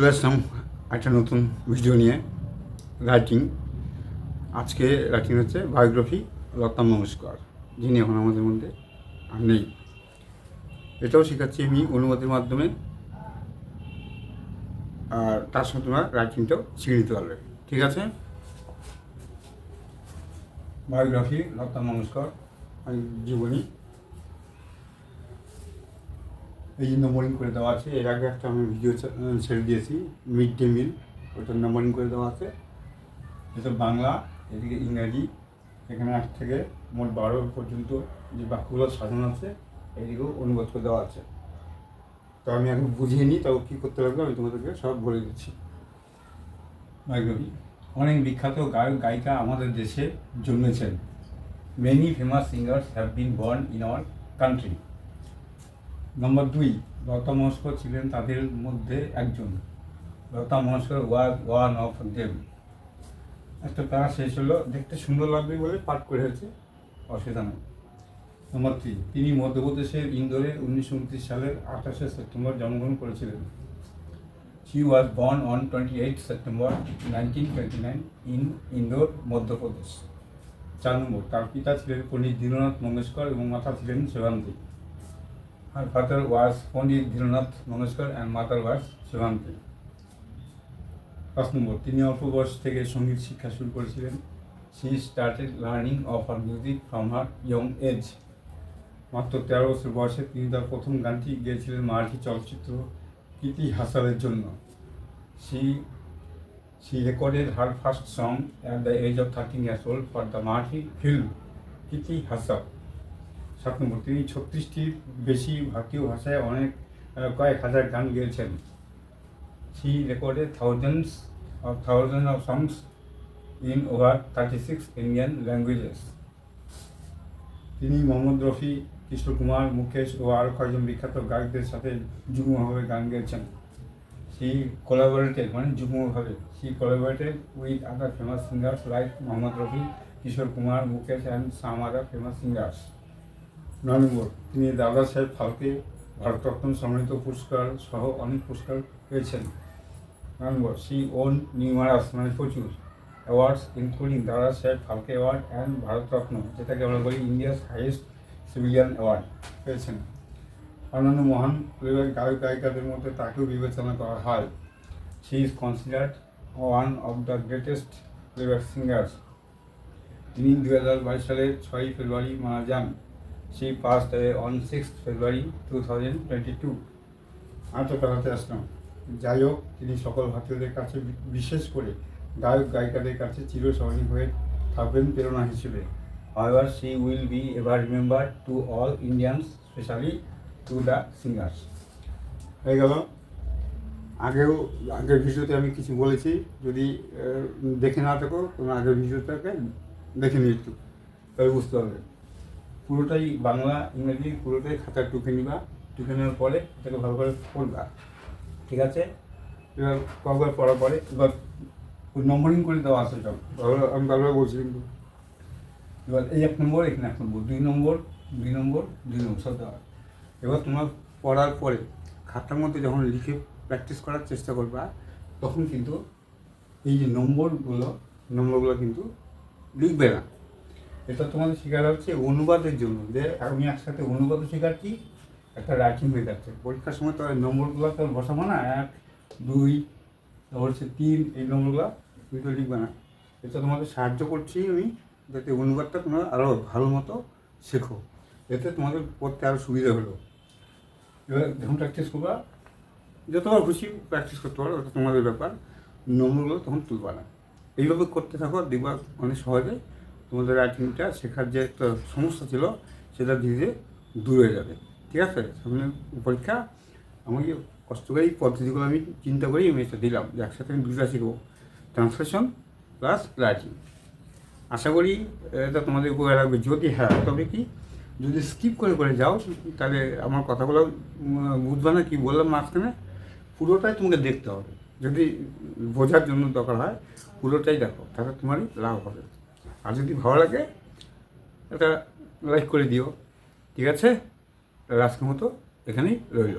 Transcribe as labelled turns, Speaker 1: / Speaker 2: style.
Speaker 1: চলে আসলাম একটা নতুন ভিডিও নিয়ে রাইটিং আজকে রাইটিং হচ্ছে বায়োগ্রাফি লতা মঙ্গেশকর, যিনি এখন আমাদের মধ্যে আর নেই। এটাও শেখাচ্ছি আমি অনুবাদের মাধ্যমে। আর তার সঙ্গে তোমরা রাইটিংটাও শিখে নিতে পারবে। ঠিক আছে? বায়োগ্রাফি লতা মঙ্গেশকর, আমি জীবনী এই যে নম্বরিং করে দেওয়া আছে, এর আগে একটা আমি ভিডিও ছেড়ে দিয়েছি মিড ডে মিল ওটার নম্বরিং করে দেওয়া আছে। এটা বাংলা, এদিকে ইংরাজি, এখানে আট থেকে মোট বারো পর্যন্ত যে বাক্যগুলো সাজানো আছে এইদিকেও অনুবাদ করে দেওয়া আছে। তো আমি এখন বুঝিয়ে নিই, তাও কী করতে লাগবে, আমি তোমাদেরকে সব বলে দিচ্ছি। বায়োগ্রাফি অনেক বিখ্যাত গায়ক, গায়িকা আমাদের দেশে জন্মেছেন। Many famous singers have been born in our country number দুই লতা মঙ্গেশকর ছিলেন তাদের মধ্যে একজন। Lata Mangeshkar was one of them একটা প্যারা শেষ হলো, দেখতে সুন্দর লাগবে বলে পাঠ করে হয়েছে অসুবিধা নেই নম্বর থ্রি তিনি মধ্যপ্রদেশের ইন্দোরে উনিশশো উনত্রিশ সালের আঠাশে সেপ্টেম্বর জন্মগ্রহণ করেছিলেন। She was born on twenty eight September nineteen twenty nine in Indore Madhya Pradesh চার নম্বর, তার পিতা ছিলেন পণ্ডিত দীননাথ মঙ্গেশকর এবং মাতা ছিলেন সেবান্তি Her father was Pandit Dhiranath Mangeshkar and mother was Shivanti. পাঁচ নম্বর তিনি অল্প বয়স থেকে সংগীত শিক্ষা শুরু করেছিলেন। She started learning of our music from her young age মাত্র তেরো বছর বয়সে তিনি তার প্রথম গানটি গেয়েছিলেন মারাঠি চলচ্চিত্র কীর্তি হাসালের জন্য। She she recorded her first song at the age of thirteen years old for the Marathi film Kirti Hasaal. সাত নম্বর। তিনি ছত্রিশটির বেশি ভারতীয় ভাষায় অনেক কয়েক হাজার গান গেয়েছেন। He recorded thousands of thousand of songs in over thirty six Indian languages তিনি মোহাম্মদ রফি কিশোর কুমার মুকেশ ও আরও কয়েকজন বিখ্যাত গায়কদের সাথে যুগ্মভাবে গান গেয়েছেন। হি কোলাবোরেটেড মানে যুগ্মভাবে। He collaborated with other famous singers like Mohammad Rafi, Kishore Kumar, Mukesh and some other famous singers নয় নম্বর, তিনি দাদা সাহেব ফালকে ভারতরত্ন সম্মানিত পুরস্কার সহ অনেক পুরস্কার পেয়েছেন। নয় নম্বর, সি ওন নিউমারাস মানে প্রচুর অ্যাওয়ার্ডস ইনক্লুডিং দাদা সাহেব ফালকে অ্যাওয়ার্ড অ্যান্ড ভারতরত্ন যেটাকে আমরা বলি ইন্ডিয়াস হাইয়েস্ট সিভিলিয়ান অ্যাওয়ার্ড পেয়েছেন। অন্যান্য মহান প্লেব্যাক গায়ক, গায়িকাদের মধ্যে তাকেও বিবেচনা করা হয়। She is considered one of the greatest playback singers তিনি দু হাজার বাইশ সালের ছয়ই ফেব্রুয়ারি মারা যান। She passed away on 6th February 2022. আজও বেড়াতে আসলাম যাই হোক তিনি সকল ভারতীয়দের কাছে বি- বিশেষ করে গায়ক গায়িকাদের কাছে চিরস্মরণীয় হয়ে থাকবেন প্রেরণা হিসেবে। However, she will be ever remembered to all Indians, especially to the singers. হয়ে গেল। আগেও আগের ভিডিওতে আমি কিছু বলেছি। যদি দেখে না থাকো তোমার আগের ভিডিওটাকে দেখে নিয়ে একটু। তবে বুঝতে পারবে। পুরোটাই বাংলা, ইংরেজি, পুরোটাই খাতায় টুকে নিবা টুকে নেওয়ার পরে এটাকে ভালো করে পড়বা। ঠিক আছে? এবার কবার পড়ার পরে এবার নম্বরিং করে দেওয়া আছে সব। আমি বারবার বলছি কিন্তু। এবার এই এক নম্বর, এখানে এক নম্বর, দুই নম্বর দুই নম্বর দুই নম্বর, সব দেওয়া। এবার তোমার পড়ার পরে খাতার মধ্যে যখন লিখে প্র্যাকটিস করার চেষ্টা করবা, তখন কিন্তু এই যে নম্বরগুলো নম্বরগুলো কিন্তু লিখবে না। এটা তোমাদের শেখানো হচ্ছে অনুবাদের জন্য। যে আমি একসাথে অনুবাদও শেখাচ্ছি, একটা রাইটিং হয়ে যাচ্ছে পরীক্ষার সময় তো নম্বরগুলো তো বসাবো না, এক, দুই, তারপর হচ্ছে তিন, এই নম্বরগুলো তুমি তো লিখবে না। এটা তোমাদের সাহায্য করছি আমি, যাতে অনুবাদটা তোমরা আরও ভালো মতো শেখো, এতে তোমাদের পড়তে আরও সুবিধা হলো। এবার যখন প্র্যাকটিস করবা, যতবার খুশি প্র্যাকটিস করতে পারো, ওটা তোমাদের ব্যাপার। নম্বরগুলো তখন তুলবা না। এইভাবে করতে থাকো, দেখবা অনেক সহজে তোমাদের রাইটিংটা শেখার যে একটা সমস্যা ছিল, সেটা ধীরে ধীরে দূর হয়ে যাবে। ঠিক আছে? সামনে পরীক্ষা। আমাকে কষ্ট করে এই পদ্ধতিগুলো আমি চিন্তা করেই আমি এটা দিলাম যে একসাথে আমি দুটা শিখব। ট্রান্সলেশন প্লাস রাইটিং আশা করি এটা তোমাদের উপকার লাগবে যদি হ্যাঁ তবে কি? যদি স্কিপ করে করে যাও, তাহলে আমার কথাগুলো বুঝবে না, কি বললাম মাঝখানে? পুরোটাই তোমাকে দেখতে হবে। যদি বোঝার জন্য দরকার হয়, পুরোটাই দেখো। তাহলে তোমারই লাভ হবে। আর যদি ভালো লাগে একটা লাইক করে দিও। ঠিক আছে? আজকের মতো এখানেই রইল।